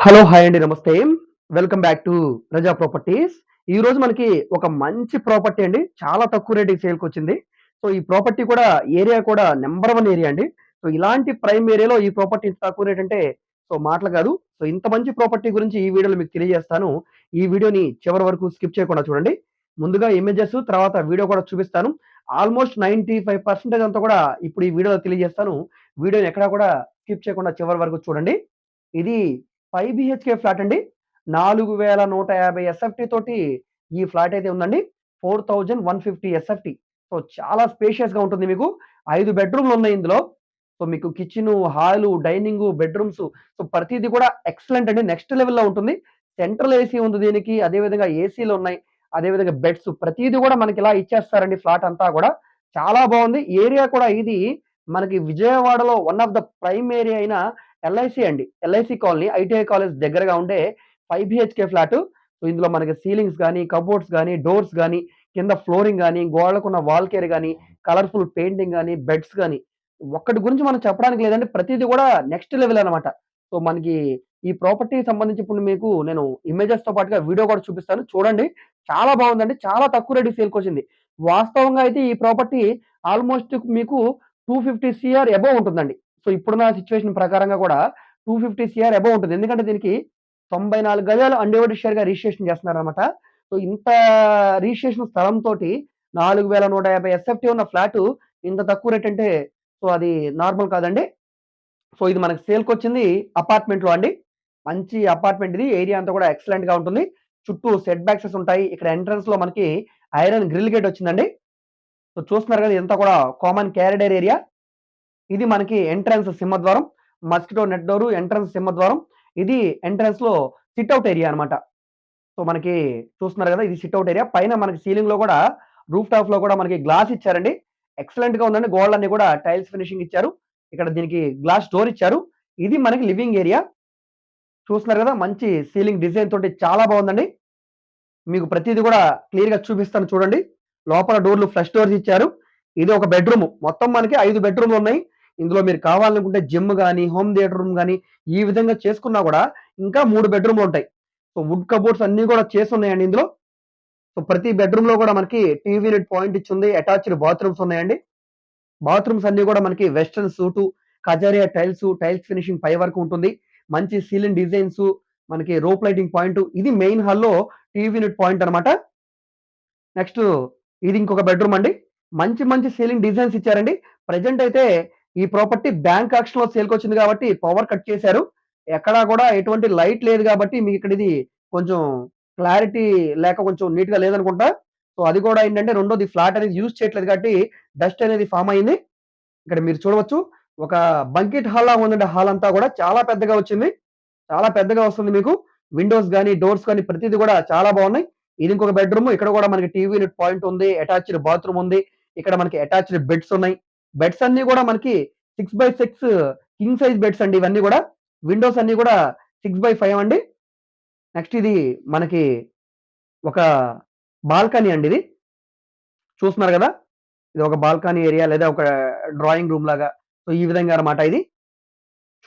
Hello! Hi అండి. నమస్తే. Welcome back to Praja properties. ఈ రోజు మనకి ఒక మంచి ప్రాపర్టీ అండి. చాలా తక్కువ రేట్‌కి సేల్‌కొచ్చింది. సో, ఈ ప్రాపర్టీ కూడా ఏరియా కూడా నెంబర్ వన్ ఏరియా అండి. సో, ఇలాంటి ప్రైమ్ ఏరియాలో ఈ ప్రాపర్టీ ఇంత తక్కువ రేట్ అంటే సో, మాటలు కాదు. సో, ఇంత మంచి ప్రాపర్టీ గురించి ఈ వీడియోలో మీకు తెలియజేస్తాను. ఈ వీడియోని చివరి వరకు స్కిప్ చేయకుండా చూడండి. ముందుగా ఇమేజెస్ తర్వాత వీడియో కూడా చూపిస్తాను. ఆల్‌మోస్ట్ 95% అంతా కూడా ఇప్పుడు ఈ వీడియోలో తెలియజేస్తాను. వీడియోని ఎక్కడా కూడా స్కిప్ చేయకుండా చివరి వరకు చూడండి. ఇది ఫైవ్ బిహెచ్కే ఫ్లాట్ అండి. నాలుగు వేల నూట యాభై ఎస్ఎఫ్టీ తోటి ఈ ఫ్లాట్ అయితే ఉందండి. Four thousand one fifty SFT so, చాలా స్పేషియస్‌గా ఉంటుంది మీకు. ఐదు బెడ్‌రూమ్‌లు ఉన్నాయి ఇందులో. సో, మీకు kitchen, hall, dining bedrooms so, ప్రతిదీ కూడా ఎక్సలెంట్ అండి. నెక్స్ట్ లెవెల్‌లో ఉంటుంది. సెంట్రల్ ఏసీ ఉంది దీనికి. అదే విధంగా ఏసీలు ఉన్నాయి. అదే విధంగా బెడ్స్ ప్రతిదీ కూడా మనకి ఇలా ఇచ్చేస్తారండి ఫ్లాట్ అంతా కూడా. చాలా బాగుంది ఏరియా కూడా ఇది మనకి Vijayawada one of the prime area అయిన ఎల్ఐసి అండి. ఎల్ఐసి కాలనీ, ఐటీఐ కాలేజ్ దగ్గరగా ఉండే ఫైవ్ బిహెచ్కే ఫ్లాట్ సో, ఇందులో మనకి సీలింగ్స్ కానీ కబోర్డ్స్ కానీ డోర్స్ కానీ కింద ఫ్లోరింగ్ కానీ గోడలకున్న వాల్ కేర్ కానీ కలర్‌ఫుల్ పెయింటింగ్ కానీ బెడ్స్ కానీ ఒక్కటి గురించి మనం చెప్పడానికి లేదండి. ప్రతిదీ కూడా నెక్స్ట్ లెవెల్ అనమాట సో, మనకి ఈ ప్రాపర్టీకి సంబంధించి ఇప్పుడు మీకు నేను ఇమేజెస్‌తో పాటుగా వీడియో కూడా చూపిస్తాను. చూడండి. చాలా బాగుందండి చాలా తక్కువ రెడ్డి సేల్కి వచ్చింది వాస్తవంగా అయితే ఈ ప్రాపర్టీ ఆల్‌మోస్ట్ మీకు టూ ఫిఫ్టీ సిఆర్ అబోవ్ ఉంటుందండి. సో, ఇప్పుడున్న సిచ్యువేషన్ ప్రకారంగా కూడా 250 సీఆర్ అబోవ్ ఉంటుంది. ఎందుకంటే దీనికి 94 గజాలు అన్‌డివైడెడ్ షేర్‌గా రిజిస్ట్రేషన్ చేస్తున్నారన్నమాట. సో, ఇంత రిజిస్ట్రేషన్ స్థలంతో నాలుగు వేల నూట యాభై ఎస్ఎఫ్టీ ఉన్న ఫ్లాట్ ఇంత తక్కువ రేట్ అంటే సో, అది నార్మల్ కాదండి. సో, ఇది మనకు సేల్‌కొచ్చింది అపార్ట్మెంట్‌లో అండి. మంచి అపార్ట్మెంట్ ఇది. ఏరియా అంతా కూడా ఎక్సలెంట్‌గా ఉంటుంది. చుట్టూ సెట్ బ్యాక్సెస్ ఉంటాయి. ఇక్కడ ఎంట్రన్స్‌లో మనకి ఐరన్ గ్రిల్ గేట్ వచ్చిందండి. సో, చూస్తున్నారు కదా! ఇదంతా కూడా కామన్ క్యారిడర్ ఏరియా. ఇది మనకి ఎంట్రన్స్ సింహద్వారం. మస్కిటో నెట్ డోర్, ఎంట్రన్స్ సింహద్వారం. ఇది ఎంట్రన్స్‌లో సిట్ ఔట్ ఏరియా అన్నమాట. సో, మనకి చూస్తున్నారు కదా! ఇది సిట్ ఏరియా. పైన మనకి సీలింగ్‌లో కూడా రూఫ్ టాప్‌లో కూడా మనకి గ్లాస్ ఇచ్చారండి. ఎక్సలెంట్‌గా ఉందండి. గోడలన్నీ కూడా టైల్స్ ఫినిషింగ్ ఇచ్చారు. ఇక్కడ దీనికి గ్లాస్ డోర్ ఇచ్చారు. ఇది మనకి లివింగ్ ఏరియా. చూస్తున్నారు కదా! మంచి సీలింగ్ డిజైన్ తోటి చాలా బాగుందండి మీకు ప్రతిదీ కూడా క్లియర్‌గా చూపిస్తాను చూడండి. లోపల డోర్‌లు ఫ్లష్ డోర్స్ ఇచ్చారు. ఇది ఒక బెడ్‌రూమ్. మొత్తం మనకి ఐదు బెడ్‌రూమ్‌లు ఉన్నాయి. ఇందులో మీరు కావాలనుకుంటే జిమ్ కానీ హోమ్ థియేటర్ రూమ్ కానీ ఈ విధంగా చేసుకున్నా కూడా ఇంకా మూడు బెడ్‌రూమ్‌లు ఉంటాయి. సో, వుడ్ కబోర్డ్స్ అన్నీ కూడా చేస్తున్నాయండి ఇందులో. సో, ప్రతి బెడ్‌రూమ్‌లో కూడా మనకి టీవీ యూనిట్ పాయింట్ ఉంది అటాచ్డ్ బాత్రూమ్స్ ఉన్నాయండి. బాత్రూమ్స్ అన్నీ కూడా మనకి western suit, Kajaria tiles, tiles finishing పై వరకు ఉంటుంది. మంచి సీలింగ్ డిజైన్స్, మనకి రోప్ లైటింగ్ పాయింట్. ఇది మెయిన్ హాల్‌లో టీవీ యూనిట్ పాయింట్ అన్నమాట. నెక్స్ట్ ఇది ఇంకొక బెడ్‌రూమ్ అండి. మంచి మంచి సీలింగ్ డిజైన్స్ ఇచ్చారండి. ప్రెజెంట్ అయితే ఈ ప్రాపర్టీ బ్యాంక్ ఆక్షన్‌లో సేల్‌కొచ్చింది కాబట్టి పవర్ కట్ చేశారు. ఎక్కడా కూడా ఎటువంటి లైట్ లేదు కాబట్టి మీకు ఇక్కడ ఇది కొంచెం క్లారిటీ లేక కొంచెం నీట్‌గా లేదనుకుంటా. సో, అది కూడా ఏంటంటే రెండోది ఫ్లాట్ అనేది యూజ్ చేయట్లేదు కాబట్టి డస్ట్ అనేది ఫామ్ అయింది. ఇక్కడ మీరు చూడవచ్చు. ఒక బంకెట్ హాల్ లాగా ఉందండి హాల్ అంతా కూడా. చాలా పెద్దగా వచ్చింది. చాలా పెద్దగా వస్తుంది మీకు. విండోస్ కానీ డోర్స్ కానీ ప్రతిదీ కూడా చాలా బాగున్నాయి ఇది ఇంకొక బెడ్‌రూమ్. ఇక్కడ కూడా మనకి టీవీ పాయింట్ ఉంది. అటాచ్డ్ బాత్రూమ్ ఉంది. ఇక్కడ మనకి అటాచ్డ్ బెడ్స్ ఉన్నాయి. బెడ్స్ అన్నీ కూడా మనకి 6/6 కింగ్ సైజ్ బెడ్స్ అండి ఇవన్నీ కూడా. విండోస్ అన్నీ కూడా 6/5 అండి. నెక్స్ట్ ఇది మనకి ఒక బాల్కనీ అండి ఇది. చూస్తున్నారు కదా! ఇది ఒక బాల్కనీ ఏరియా లేదా ఒక డ్రాయింగ్ రూమ్ లాగా. సో, ఈ విధంగా అన్నమాట ఇది.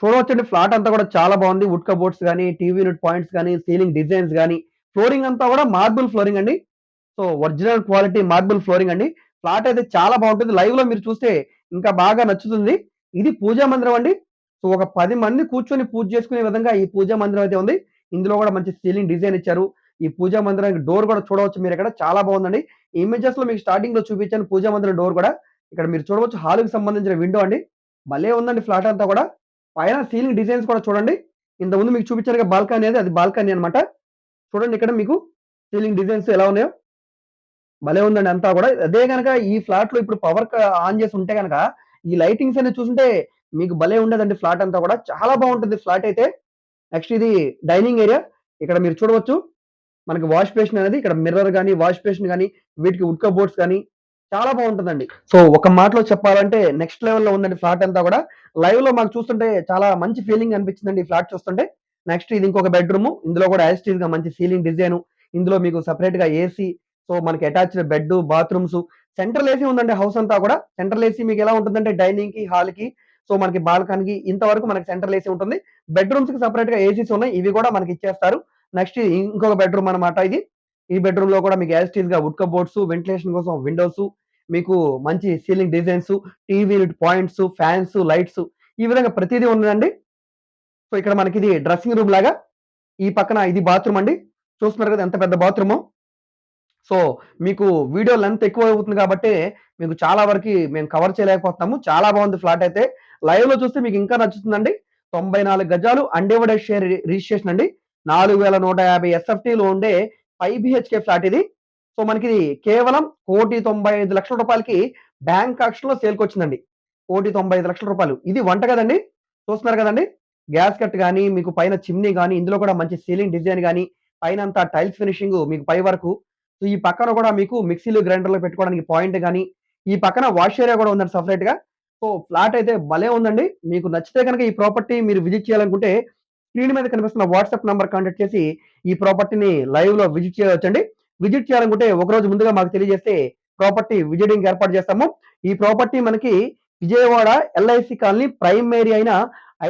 చూడవచ్చండి ఫ్లాట్ అంతా కూడా చాలా బాగుంది వుడ్ కబోర్డ్స్ కానీ టీవీ యూనిట్ పాయింట్స్ కానీ సీలింగ్ డిజైన్స్ కానీ ఫ్లోరింగ్ అంతా కూడా మార్బుల్ ఫ్లోరింగ్ అండి. So, original quality marble flooring అండి. ఫ్లాట్ అయితే చాలా బాగుంటుంది లైవ్లో మీరు చూస్తే ఇంకా బాగా నచ్చుతుంది. ఇది పూజా మందిరం అండి. సో, ఒక పది మంది కూర్చొని పూజ చేసుకునే విధంగా ఈ పూజా మందిరం అయితే ఉంది. ఇందులో కూడా మంచి సీలింగ్ డిజైన్ ఇచ్చారు. ఈ పూజా మందిరానికి డోర్ కూడా చూడవచ్చు మీరు ఇక్కడ చాలా బాగుందండి ఇమేజెస్లో మీకు స్టార్టింగ్లో చూపించాను పూజా మందిరం డోర్ కూడా. ఇక్కడ మీరు చూడవచ్చు హాల్‌కి సంబంధించిన విండో అండి. భలే ఉందండి ఫ్లాట్ అంతా కూడా. పైన సీలింగ్ డిజైన్స్ కూడా చూడండి. ఇంతకుముందు మీకు చూపించానుగా బాల్కనీ అనేది అది బాల్కనీ అన్నమాట. చూడండి ఇక్కడ మీకు సీలింగ్ డిజైన్స్ ఎలా ఉన్నాయో. భలే ఉందండి అంతా కూడా. అదే గనక ఈ ఫ్లాట్లో ఇప్పుడు పవర్ ఆన్ చేసి ఉంటే గనక ఈ లైటింగ్స్ అనేది చూసుంటే మీకు భలే ఉండదండి ఫ్లాట్ అంతా కూడా. చాలా బాగుంటుంది ఫ్లాట్ అయితే. నెక్స్ట్ ఇది డైనింగ్ ఏరియా. ఇక్కడ మీరు చూడవచ్చు. మనకి వాష్ బేషన్ అనేది ఇక్కడ మిర్రర్ కానీ వాష్ బేసిన్ కానీ వీటికి ఉడ్క కబోర్డ్స్ కానీ చాలా బాగుంటుందండి సో, ఒక మాటలో చెప్పాలంటే నెక్స్ట్ లెవెల్‌లో ఉందండి ఫ్లాట్ అంతా కూడా. లైవ్లో మాకు చూస్తుంటే చాలా మంచి ఫీలింగ్ అనిపించిందండి ఈ ఫ్లాట్ చూస్తుంటే. నెక్స్ట్ ఇది ఇంకొక బెడ్‌రూమ్. ఇందులో కూడా యాజ్గా మంచి సీలింగ్ డిజైన్. ఇందులో మీకు సెపరేట్‌గా ఏసీ, సో, మనకి attached bed, bathrooms, central AC ఉందండి హౌస్ అంతా కూడా. సెంట్రల్ ఏసీ మీకు ఎలా ఉంటుందంటే డైనింగ్కి హాల్కి సో మనకి బాల్కనీకి ఇంతవరకు మనకి సెంట్రల్ ఏసీ ఉంటుంది. బెడ్రూమ్స్కి సెపరేట్గా ఏసీస్ ఉన్నాయి. ఇవి కూడా మనకి ఇచ్చేస్తారు. నెక్స్ట్ ఇంకొక బెడ్రూమ్ అన్నమాట ఇది. ఈ బెడ్రూమ్లో కూడా మీకు యాస్టీస్గా వుడ్ కబోర్డ్స్ వెంటిలేషన్ కోసం విండోస్ మీకు మంచి ceiling designs TV points fans lights ఈ విధంగా ప్రతిదీ ఉందండి. సో ఇక్కడ మనకి ఇది డ్రెస్సింగ్ రూమ్ లాగా. ఈ పక్కన ఇది బాత్రూమ్ అండి. చూస్తున్నారు కదా ఎంత పెద్ద బాత్రూమ్. సో మీకు వీడియో లెంత్ ఎక్కువ అవుతుంది కాబట్టి మీకు చాలా వరకు మేము కవర్ చేయలేకపోతున్నాము. చాలా బాగుంది ఫ్లాట్ అయితే. లైవ్లో చూస్తే మీకు ఇంకా నచ్చుతుందండి. తొంభై నాలుగు గజాలు అన్డివైడెడ్ షేర్ రిజిస్ట్రేషన్ అండి. నాలుగు వేల నూట యాభై ఎస్ఎఫ్టీలో ఉండే ఫైవ్ బిహెచ్కే ఫ్లాట్ ఇది. సో మనకి ఇది కేవలం కోటి తొంభై ఐదు లక్షల రూపాయలకి బ్యాంక్ ఆక్షన్లో సేల్కి వచ్చిందండి. కోటి తొంభై ఐదు లక్షల రూపాయలు. ఇది వంట కదండి? చూస్తున్నారు కదండి? గ్యాస్ కట్ కానీ మీకు పైన చిమ్నీ కానీ ఇందులో కూడా మంచి సీలింగ్ డిజైన్ కానీ పైన అంతా టైల్స్ ఫినిషింగ్ మీకు పై వరకు సో ఈ పక్కన కూడా మీకు మిక్సీలు గ్రైండర్లో పెట్టుకోవడానికి పాయింట్ కానీ ఈ పక్కన వాష్ ఏరియా కూడా ఉందండి సపరేట్గా. సో ఫ్లాట్ అయితే భలే ఉందండి. మీకు నచ్చితే కనుక ఈ ప్రాపర్టీ మీరు విజిట్ చేయాలనుకుంటే స్క్రీన్ మీద కనిపిస్తున్న వాట్సాప్ నెంబర్ కాంటాక్ట్ చేసి ఈ ప్రాపర్టీని లైవ్లో విజిట్ చేయవచ్చండి. విజిట్ చేయాలనుకుంటే ఒక రోజు ముందుగా మాకు తెలియజేస్తే ప్రాపర్టీ విజిటింగ్ ఏర్పాటు చేస్తాము. ఈ ప్రాపర్టీ మనకి విజయవాడ ఎల్ఐసి కాలనీ ప్రైమరీ అయిన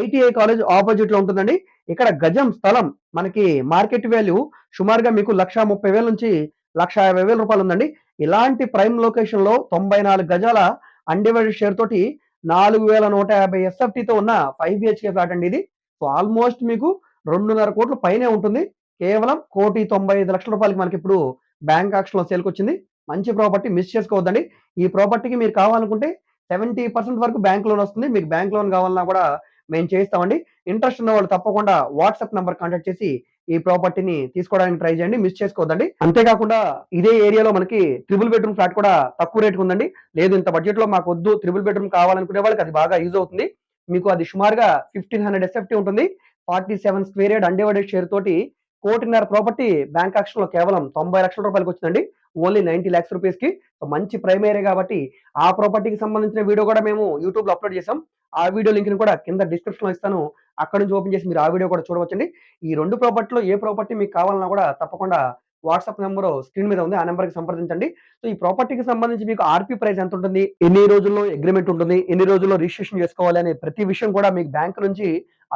ఐటీఐ కాలేజ్ ఆపోజిట్లో ఉంటుందండి. ఇక్కడ గజం స్థలం మనకి మార్కెట్ వాల్యూ సుమారుగా మీకు లక్ష ముప్పై వేల నుంచి లక్ష యాభై వేల రూపాయలు ఉందండి ఇలాంటి ప్రైమ్ లొకేషన్లో తొంభై నాలుగు గజాల అన్డివైడెడ్ షేర్ తోటి నాలుగు వేల నూట యాభై ఎస్ఎఫ్టీతో ఉన్న ఫైవ్ బిహెచ్కే ఫ్లాట్ అండి ఇది. సో ఆల్మోస్ట్ మీకు రెండున్నర కోట్ల పైనే ఉంటుంది. కేవలం కోటి తొంభై ఐదు లక్షల రూపాయలకి మనకి ఇప్పుడు బ్యాంక్ ఆక్షన్లో సేల్కి వచ్చింది మంచి ప్రాపర్టీ మిస్ చేసుకోవద్దండి. ఈ ప్రాపర్టీకి మీరు కావాలనుకుంటే సెవెంటీ పర్సెంట్ వరకు బ్యాంక్ లోన్ వస్తుంది. మీకు బ్యాంక్ లోన్ కావాలన్నా కూడా మేము చేయిస్తామండి. ఇంట్రెస్ట్ ఉన్న వాళ్ళు తప్పకుండా వాట్సాప్ నెంబర్ కాంటాక్ట్ చేసి ఈ ప్రాపర్టీని తీసుకోవడానికి ట్రై చేయండి మిస్ చేసుకోవద్దండి. అంతేకాకుండా ఇదే ఏరియాలో మనకి ట్రిపుల్ బెడ్రూమ్ ఫ్లాట్ కూడా తక్కువ రేట్ ఉందండి. లేదు ఇంత బడ్జెట్లో మాకు వద్దు ట్రిపుల్ బెడ్రూమ్ కావాలనుకునే వాళ్ళకి అది బాగా యూజ్ అవుతుంది. మీకు అది సుమారుగా ఫిఫ్టీన్ హండ్రెడ్ ఎస్ఎఫ్టీ ఉంటుంది. Forty seven square yard undivided share తోటి కోటిన్నర ప్రాపర్టీ బ్యాంక్ ఆక్షన్లో కేవలం తొంభై లక్షల రూపాయలకి వచ్చిందండి. ఓన్లీ నైన్టీ ల్యాక్స్ రూపీస్కి. మంచి ప్రైమరీ కాబట్టి ఆ ప్రాపర్టీకి సంబంధించిన వీడియో కూడా మేము యూట్యూబ్లో అప్లోడ్ చేసాం ఆ వీడియో లింక్ని కూడా కింద డిస్క్రిప్షన్లో ఇస్తాను. అక్కడ నుంచి ఓపెన్ చేసి మీరు ఆ వీడియో కూడా చూడవచ్చండి. ఈ రెండు ప్రాపర్టీలో ఏ ప్రాపర్టీ మీకు కావాలన్నా కూడా తప్పకుండా వాట్సాప్ నెంబర్ స్క్రీన్ మీద ఉంది. ఆ నెంబర్కి సంప్రదించండి. సో ఈ ప్రాపర్టీకి సంబంధించి మీకు ఆర్పీ ప్రైస్ ఎంత ఉంటుంది? ఎన్ని రోజుల్లో అగ్రిమెంట్ ఉంటుంది? ఎన్ని రోజుల్లో రిజిస్ట్రేషన్ చేసుకోవాలి? అనే ప్రతి విషయం కూడా మీకు బ్యాంక్ నుంచి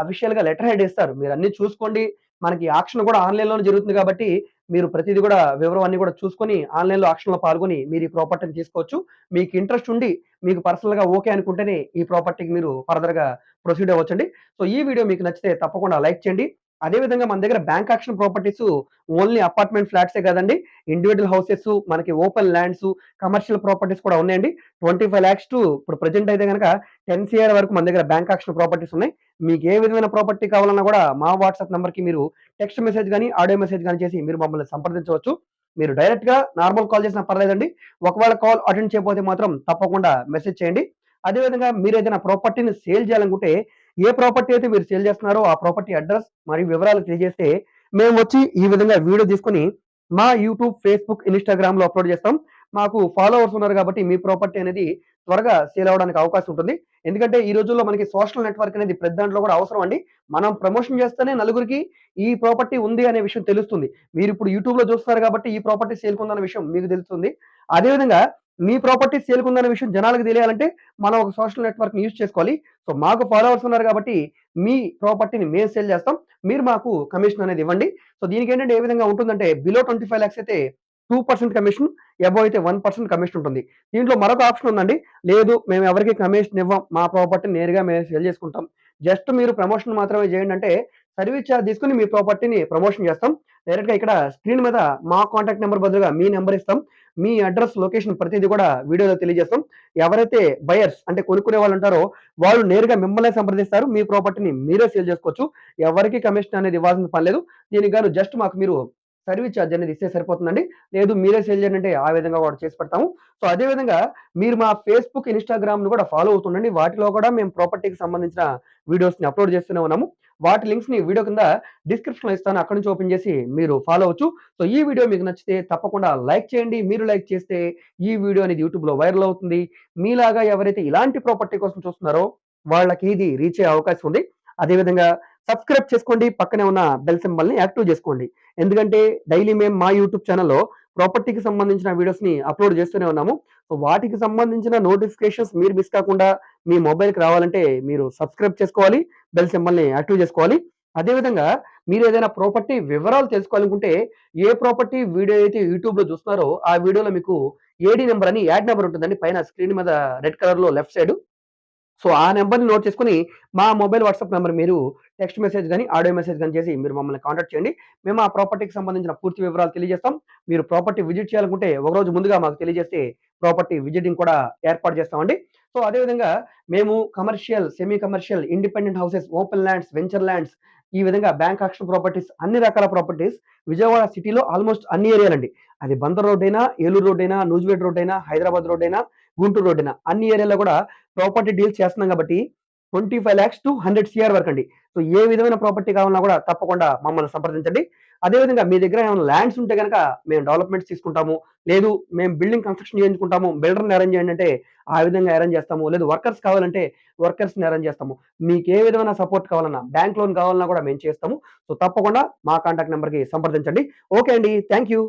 అఫీషియల్గా లెటర్ హెడ్ ఇస్తారు. మీరు అన్ని చూసుకోండి. మనకి ఆక్షన్ కూడా ఆన్లైన్లోనే జరుగుతుంది కాబట్టి మీరు ప్రతిదీ కూడా వివరం అన్ని కూడా చూసుకొని ఆన్లైన్లో ఆక్షన్లో పాల్గొని మీరు ఈ ప్రాపర్టీని తీసుకోవచ్చు. మీకు ఇంట్రెస్ట్ ఉండి మీకు పర్సనల్గా ఓకే అనుకుంటేనే ఈ ప్రాపర్టీకి మీరు ఫర్దర్గా ప్రొసీడ్ అవ్వచ్చండి. సో ఈ వీడియో మీకు నచ్చితే తప్పకుండా లైక్ చేయండి. అదేవిధంగా మన దగ్గర bank auction properties only apartment ఫ్లాట్సే కదండి. ఇండివిజువల్ హౌసెస్ మనకి ఓపెన్ ల్యాండ్స్ కమర్షియల్ ప్రాపర్టీస్ కూడా ఉన్నాయండి. ట్వంటీ ఫైవ్ ల్యాక్స్ టు ఇప్పుడు ప్రజెంట్ అయితే కనుక టెన్ సిఆర్ వరకు మన దగ్గర బ్యాంక్ ఆక్షన్ ప్రాపర్టీస్ ఉన్నాయి. మీకు ఏ విధమైన ప్రాపర్టీ కావాలన్నా కూడా మా వాట్సాప్ నెంబర్కి మీరు టెక్స్ట్ మెసేజ్ కానీ ఆడియో మెసేజ్ కానీ చేసి మీరు మమ్మల్ని సంప్రదించవచ్చు. మీరు డైరెక్ట్గా నార్మల్ కాల్ చేసినా పర్లేదండి. ఒకవేళ కాల్ అటెండ్ చేయకపోతే మాత్రం తప్పకుండా మెసేజ్ చేయండి. అదేవిధంగా మీరు ఏదైనా ప్రాపర్టీని సేల్ చేయాలనుకుంటే ఏ ప్రాపర్టీ అయితే మీరు సేల్ చేస్తున్నారో ఆ ప్రాపర్టీ అడ్రస్ మరియు వివరాలు తెలియజేస్తే మేము వచ్చి ఈ విధంగా వీడియో తీసుకొని మా యూట్యూబ్ ఫేస్బుక్ ఇన్స్టాగ్రామ్లో అప్లోడ్ చేస్తాం. మాకు ఫాలోవర్స్ ఉన్నారు కాబట్టి మీ ప్రాపర్టీ అనేది త్వరగా సేల్ అవడానికి అవకాశం ఉంటుంది. ఎందుకంటే ఈ రోజుల్లో మనకి సోషల్ నెట్వర్క్ అనేది ప్రతి దాంట్లో కూడా అవసరం అండి. మనం ప్రమోషన్ చేస్తేనే నలుగురికి ఈ ప్రాపర్టీ ఉంది అనే విషయం తెలుస్తుంది. మీరు ఇప్పుడు యూట్యూబ్లో చూస్తారు కాబట్టి ఈ ప్రాపర్టీ సేల్ ఉందన్న విషయం మీకు తెలుస్తుంది. అదేవిధంగా మీ ప్రాపర్టీ సేల్ ఉందన్న విషయం జనాలకు తెలియాలంటే మనం ఒక సోషల్ నెట్వర్క్ యూజ్ చేసుకోవాలి. సో మాకు ఫాలోవర్స్ ఉన్నారు కాబట్టి మీ ప్రాపర్టీని మేము సేల్ చేస్తాం. మీరు మాకు కమిషన్ అనేది ఇవ్వండి. సో దీనికి ఏంటంటే ఏ విధంగా ఉంటుందంటే బిలో ట్వంటీ ఫైవ్ ల్యాక్స్ అయితే టూ పర్సెంట్ కమిషన్ ఎబో అయితే వన్ పర్సెంట్ కమిషన్ ఉంటుంది. దీంట్లో మరొక ఆప్షన్ ఉందండి. లేదు మేము ఎవరికి కమిషన్ ఇవ్వం మా ప్రాపర్టీ నేరుగా మేము సేల్ చేసుకుంటాం. జస్ట్ మీరు ప్రమోషన్ మాత్రమే చేయండి అంటే సర్వీస్ ఛార్జ్ తీసుకుని మీ ప్రాపర్టీని ప్రమోషన్ చేస్తాం. డైరెక్ట్గా ఇక్కడ స్క్రీన్ మీద మా కాంటాక్ట్ నెంబర్ బదులుగా మీ నెంబర్ ఇస్తాం. మీ అడ్రస్ లొకేషన్ ప్రతిదీ కూడా వీడియోలో తెలియజేస్తాం. ఎవరైతే బయర్స్ అంటే కొనుక్కునే వాళ్ళు ఉంటారో వాళ్ళు నేరుగా మిమ్మల్ని సంప్రదిస్తారు. మీ ప్రాపర్టీని మీరే సేల్ చేసుకోవచ్చు. ఎవరికి కమిషన్ అనేది ఇవ్వాల్సిన పని లేదు. దీనికి గాను జస్ట్ మాకు మీరు సర్వీస్ ఛార్జ్ అనేది ఇస్తే సరిపోతుందండి. లేదు మీరే సేల్ చేయండి అంటే ఆ విధంగా కూడా చేసి పెడతాము. సో అదే విధంగా మీరు మా ఫేస్బుక్ ఇన్స్టాగ్రామ్ను కూడా ఫాలో అవుతుండండి. వాటిలో కూడా మేము ప్రాపర్టీకి సంబంధించిన వీడియోస్ని అప్లోడ్ చేస్తూనే ఉన్నాము. వాటి లింక్స్ని వీడియో కింద డిస్క్రిప్షన్లో ఇస్తాను. అక్కడ నుంచి ఓపెన్ చేసి మీరు ఫాలో అవచ్చు సో ఈ వీడియో మీకు నచ్చితే తప్పకుండా లైక్ చేయండి. మీరు లైక్ చేస్తే ఈ వీడియో అనేది యూట్యూబ్లో వైరల్ అవుతుంది. మీలాగా ఎవరైతే ఇలాంటి ప్రాపర్టీ కోసం చూస్తున్నారో వాళ్ళకి ఇది రీచ్ అయ్యే అవకాశం ఉంది. అదేవిధంగా సబ్స్క్రైబ్ చేసుకోండి పక్కనే ఉన్న బెల్ సింబల్ని యాక్టివ్ చేసుకోండి ఎందుకంటే డైలీ మేము మా యూట్యూబ్ ఛానల్లో ప్రాపర్టీకి సంబంధించిన వీడియోస్ని అప్లోడ్ చేస్తూనే ఉన్నాము సో వాటికి సంబంధించిన నోటిఫికేషన్స్ మీరు మిస్ కాకుండా మీ మొబైల్‌కి రావాలంటే మీరు సబ్స్క్రైబ్ చేసుకోవాలి. బెల్ సింబల్‌ని యాక్టివ్ చేసుకోవాలి. అదేవిధంగా మీరు ఏదైనా ప్రాపర్టీ వివరాలు తెలుసుకోవాలనుకుంటే ఏ ప్రాపర్టీ వీడియో అయితే యూట్యూబ్‌లో చూస్తున్నారో ఆ వీడియోలో మీకు ఏడీ నెంబర్ అని యాడ్ నెంబర్ ఉంటుందండి. పైన స్క్రీన్ మీద రెడ్ కలర్‌లో లెఫ్ట్ సైడ్ సో, ఆ నెంబర్ని నోట్ చేసుకుని మా మొబైల్ వాట్సాప్ నెంబర్ మీరు టెక్స్ట్ మెసేజ్ కానీ ఆడియో మెసేజ్ కానీ చేసి మీరు మమ్మల్ని కాంటాక్ట్ చేయండి. మేము ఆ ప్రాపర్టీకి సంబంధించిన పూర్తి వివరాలు తెలియజేస్తాం. మీరు ప్రాపర్టీ విజిట్ చేయాలనుకుంటే ఒకరోజు ముందుగా మాకు తెలియజేస్తే ప్రాపర్టీ విజిటింగ్ కూడా ఏర్పాటు చేస్తామండి. సో, అదే విధంగా మేము commercial, semi commercial, independent houses, open lands, venture lands ఈ విధంగా బ్యాంక్ ఆక్షన్ ప్రాపర్టీస్ అన్ని రకాల ప్రాపర్టీస్ విజయవాడ సిటీలో ఆల్‌మోస్ట్ అన్ని ఏరియాలండి. అది బందర్ రోడ్ అయినా, ఏలూరు రోడ్ అయినా, నూజివీడు రోడ్ అయినా, హైదరాబాద్ రోడ్ అయినా, గుంటూరు రోడ్డున అన్ని ఏరియాలో కూడా ప్రాపర్టీ డీల్స్ చేస్తున్నాం కాబట్టి twenty five lakhs two hundred CR వరకు అండి సో, ఏ విధమైన ప్రాపర్టీ కావాలన్నా కూడా తప్పకుండా మమ్మల్ని సంప్రదించండి. అదే విధంగా మీ దగ్గర ఏమైనా ల్యాండ్స్ ఉంటే గనక మేము డెవలప్‌మెంట్స్ తీసుకుంటాము. లేదు మేము బిల్డింగ్ కన్‌స్ట్రక్షన్ చేయించుకుంటాము. బిల్డర్‌ని అరేంజ్ చేయండి అంటే ఆ విధంగా అరేంజ్ చేస్తాము. లేదు వర్కర్స్ కావాలంటే వర్కర్స్‌ని అరేంజ్ చేస్తాము. మీకు ఏ విధమైన సపోర్ట్ కావాలన్నా, బ్యాంక్ లోన్ కావాలన్నా కూడా మేము చేస్తాము. సో, తప్పకుండా మా కాంటాక్ట్ నెంబర్కి సంప్రదించండి. ఓకే అండి. Thank you.